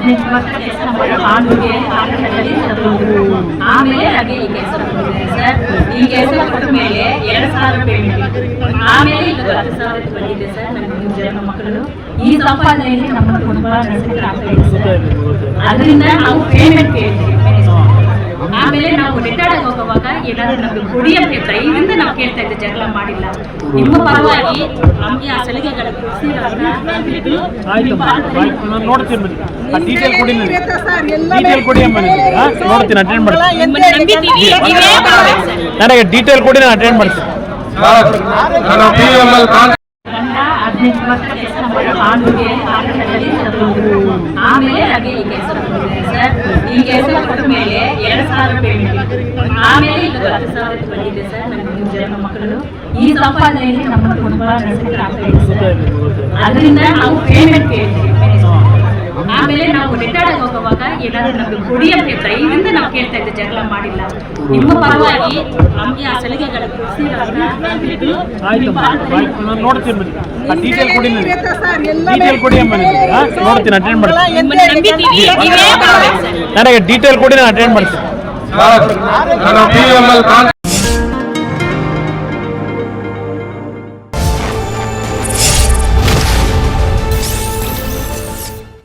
ಹದಿನೆಂಟು ವರ್ಷ ಕೆಲಸ ಮಾಡಿ ತಗೊಂಡ್ರು ಆಮೇಲೆ ನನಗೆ ಈ ಕೆಲಸ ಬಂದಿದೆ ಸರ್ ಈ ಕೆಲಸ ಕೊಟ್ಟ ಮೇಲೆ ಎರಡು ಸಾವಿರ ಪೇಮೆಂಟ್ ಆಮೇಲೆ ಇದು ಹತ್ತು ಸಾವಿರ ಬಂದಿದೆ ಸರ್ ಮೂರು ಜನ ಮಕ್ಕಳು ಈ ಸಂಪಾದನೆಯಲ್ಲಿ ನಮ್ಮ ಕುಟುಂಬ ನಡೆಸಲಿಕ್ಕೆ ಆಗ್ತಾ ಇದೆ ಸರ್ ಅದರಿಂದ ನಾವು ಪೇಮೆಂಟ್ ಕೇಳ್ತೀವಿ ಆಮೇಲೆ ಆಗಿ ಹೋಗುವಾಗ ಏನಾದ್ರು ನಮಗೆ ಕೊಡಿ ಅಂತ ದಯವಿಂದ ನಾವು ಕೇಳ್ತಾ ಇದ್ದೆ ಜಗಳ ಮಾಡಿಲ್ಲ. ನಿಮ್ಮ ಪರವಾಗಿ ನಮಗೆ ಆ ಸಲಿಗೆಗಳ ಆಯ್ತು ಆಯ್ತು ನಾನು ನೋಡ್ತೀನಿ ಬನ್ನಿ. ಆ ಡೀಟೇಲ್ ಕೊಡಿ ನನಗೆ. ಡೀಟೇಲ್ ಕೊಡಿ ಅಮ್ಮ ನೋಡ್ತೀನಿ ಅಟೆಂಡ್ ಮಾಡ್ತೀನಿ. ನನಗೆ ಡೀಟೇಲ್ ಕೊಡಿ ನಾನು ಅಟೆಂಡ್ ಮಾಡ್ತೀನಿ. ಗಂಡ ಹದಿನೆಂಟು ವರ್ಷ ಕೆಲಸ ಆಮೇಲೆ ಹಾಗೆ ಈ ಕೆಲಸ ಸರ್ ಈ ಕೆಲಸ ಕೊಟ್ಟ ಮೇಲೆ ಎರಡು ಸಾವಿರ ಪೇಮೆಂಟ್ ಆಮೇಲೆ ಇದು ಹತ್ತು ಸಾವಿರ ಬಂದಿದೆ ಸರ್, ನಮ್ಮ ಜನ ಮಕ್ಕಳು. ಈ ಸಂಪಾದನೆಯಲ್ಲಿ ನಮ್ಮ ಕುಟುಂಬ ನಡೆಸಲಿಕ್ಕೆ ಆಗ್ತಾ ಅದರಿಂದ ನಾವು ಪೇಮೆಂಟ್ ಕೇಳ್ತೀವಿ ಆಮೇಲೆ ನಾವು ರಿಟೈರ್ಡ್ ಆಗಿ ಹೋಗುವಾಗ ಏನಾದ್ರು ನಮಗೆ ಕೊಡಿ ಅಂತ ದಯವಿಂದ ನಾವು ಕೇಳ್ತಾ ಇದ್ದೆ ಜಗಳ ಮಾಡಿಲ್ಲ. ನಿಮ್ಮ ಪರವಾಗಿ ನಮಗೆ ಆ ಸಲಿಗೆಗಳ ಆಯ್ತು ಆಯ್ತು. ನಾನು ನೋಡ್ತೀನಿ ಬನ್ನಿ ಆ ಡೀಟೇಲ್ ಕೊಡಿ ನನಗೆ ಡೀಟೇಲ್ ಕೊಡಿ ಅಮ್ಮ ನನಗೆ ಹಾ? ನೋಡ್ತೀನಿ ಅಟೆಂಡ್ ಮಾಡ್ತೀನಿ. ನನಗೆ ಡೀಟೇಲ್ ಕೊಡಿ ನಾನು ಅಟೆಂಡ್ ಮಾಡ್ತೀನಿ.